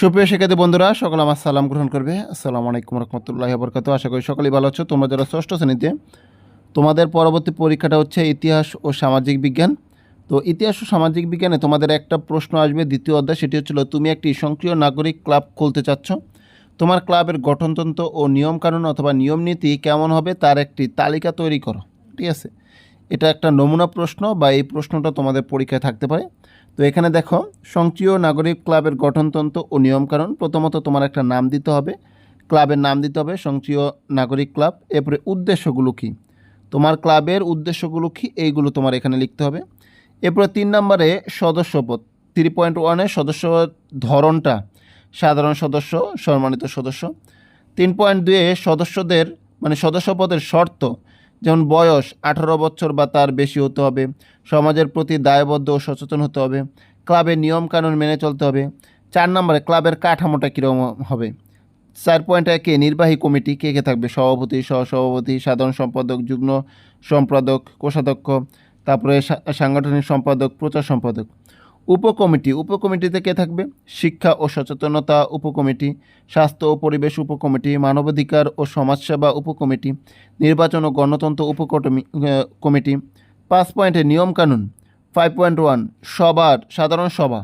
সুপ্রিয় শিক্ষার্থী বন্ধুরা, সকল আমার সালাম গ্রহণ করবে। আসসালামু আলাইকুম রহমতুল্লাহ বরকাত আশা করি সকলেই ভালো আছো। তোমরা যারা ষষ্ঠ শ্রেণীতে, তোমাদের পরবর্তী পরীক্ষাটা হচ্ছে ইতিহাস ও সামাজিক বিজ্ঞান। তো ইতিহাস ও সামাজিক বিজ্ঞানে তোমাদের একটা প্রশ্ন আসবে, দ্বিতীয় অধ্যায়। সেটি হচ্ছিল, তুমি একটি সক্রিয় নাগরিক ক্লাব খুলতে চাচ্ছ? তোমার ক্লাবের গঠনতন্ত্র ও নিয়মকানুন অথবা নিয়ম নীতি কেমন হবে? তার একটি তালিকা তৈরি করো। ঠিক আছে? এটা একটা নমুনা প্রশ্ন বা এই প্রশ্নটা তোমাদের পরীক্ষায় থাকতে পারে। তো এখানে দেখো সক্রিয় নাগরিক ক্লাবের গঠনতন্ত্র ও নিয়মকানুন। প্রথমত তোমার একটা নাম দিতে হবে। ক্লাবের নাম দিতে হবে সক্রিয় নাগরিক ক্লাব। এরপরে উদ্দেশ্যগুলো কী? তোমার ক্লাবের উদ্দেশ্যগুলো কী? এইগুলো তোমার এখানে লিখতে হবে। এরপরে তিন নম্বরে সদস্যপদ। থ্রি পয়েন্ট ওয়ানের সদস্য ধরনটা, সাধারণ সদস্য, সম্মানিত সদস্য। তিন পয়েন্ট দুয়ে সদস্যদের মানে সদস্যপদের শর্ত যেমন বয়স আঠারো বছর বা তার বেশি হতে হবে, সমাজের প্রতি দায়বদ্ধ ও সচেতন হতে হবে, ক্লাবের নিয়মকানুন মেনে চলতে হবে। চার নম্বরে ক্লাবের কাঠামোটা কীরকম হবে? চার পয়েন্ট একে নির্বাহী কমিটি কে কে থাকবে? সভাপতি, সহসভাপতি, সাধারণ সম্পাদক, যুগ্ম সম্পাদক, কোষাধ্যক্ষ, তারপরে সাংগঠনিক সম্পাদক, প্রচার সম্পাদক। উপকমিটি উপকমিটিতে কে থাকবে? শিক্ষা ও সচেতনতা উপকমিটি স্বাস্থ্য ও পরিবেশ উপকমিটি মানবাধিকার ও সমাজসেবা উপকমিটি নির্বাচন ও গণতন্ত্র উপকটমি আহ, কমিটি পাঁচ পয়েন্টে নিয়মকানুন ফাইভ পয়েন্ট ওয়ান সবার সাধারণ সভা।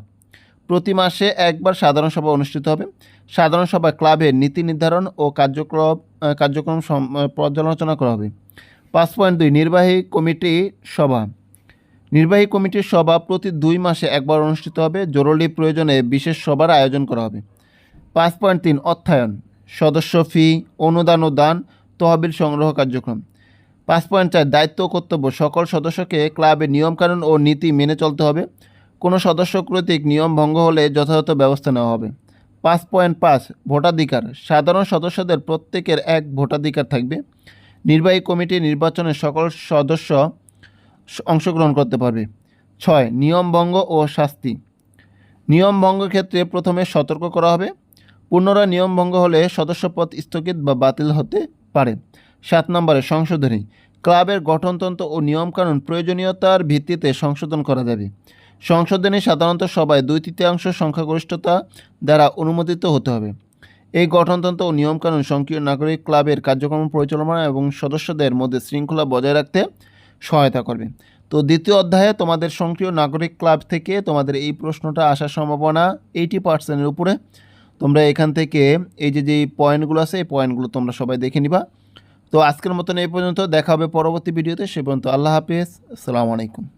প্রতি মাসে একবার সাধারণ সভা অনুষ্ঠিত হবে। সাধারণ সভা ক্লাবের নীতি নির্ধারণ ও কার্যক্রম কার্যক্রম পর্যালোচনা করা হবে। পাঁচ পয়েন্ট দুই নির্বাহী কমিটি সভা। নির্বাহী কমিটির সভা প্রতি দুই মাসে একবার অনুষ্ঠিত হবে। জরুরি প্রয়োজনে বিশেষ সভার আয়োজন করা হবে। পাঁচ পয়েন্ট তিন অর্থায়ন, সদস্য ফি, অনুদান ও দান, তহবিল সংগ্রহ কার্যক্রম। পাঁচ পয়েন্ট চার দায়িত্ব কর্তব্য, সকল সদস্যকে ক্লাবের নিয়মকানুন ও নীতি মেনে চলতে হবে। কোনো সদস্য কর্তৃক নিয়ম ভঙ্গ হলে যথাযথ ব্যবস্থা নেওয়া হবে। পাঁচ পয়েন্ট পাঁচ ভোটাধিকার, সাধারণ সদস্যদের প্রত্যেকের এক ভোটাধিকার থাকবে। নির্বাহী কমিটি নির্বাচনে সকল সদস্য অংশগ্রহণ করতে পারবে। ছয় নিয়মভঙ্গ ও শাস্তি। নিয়ম ভঙ্গের ক্ষেত্রে প্রথমে সতর্ক করা হবে। পুনরায় নিয়মভঙ্গ হলে সদস্যপদ স্থগিত বা বাতিল হতে পারে। সাত নম্বরে সংশোধনী। ক্লাবের গঠনতন্ত্র ও নিয়মকানুন প্রয়োজনীয়তার ভিত্তিতে সংশোধন করা যাবে। সংশোধনী সাধারণত সবাই দুই তৃতীয়াংশ সংখ্যাগরিষ্ঠতা দ্বারা অনুমোদিত হতে হবে। এই গঠনতন্ত্র ও নিয়মকানুন সক্রিয় নাগরিক ক্লাবের কার্যক্রম পরিচালনা এবং সদস্যদের মধ্যে শৃঙ্খলা বজায় রাখতে সহায়তা করবে। তো দ্বিতীয় অধ্যায়ে তোমাদের সক্রিয় নাগরিক ক্লাব থেকে তোমাদের এই প্রশ্নটা আসার সম্ভাবনা এইটি পার্সেন্টের উপরে। তোমরা এখান থেকে এই যে যে পয়েন্টগুলো আছে, এই পয়েন্টগুলো তোমরা সবাই দেখে নিবা। তো আজকের মতন এই পর্যন্ত, দেখা হবে পরবর্তী ভিডিওতে, সে পর্যন্ত আল্লাহ হাফিজ, আসসালামু আলাইকুম।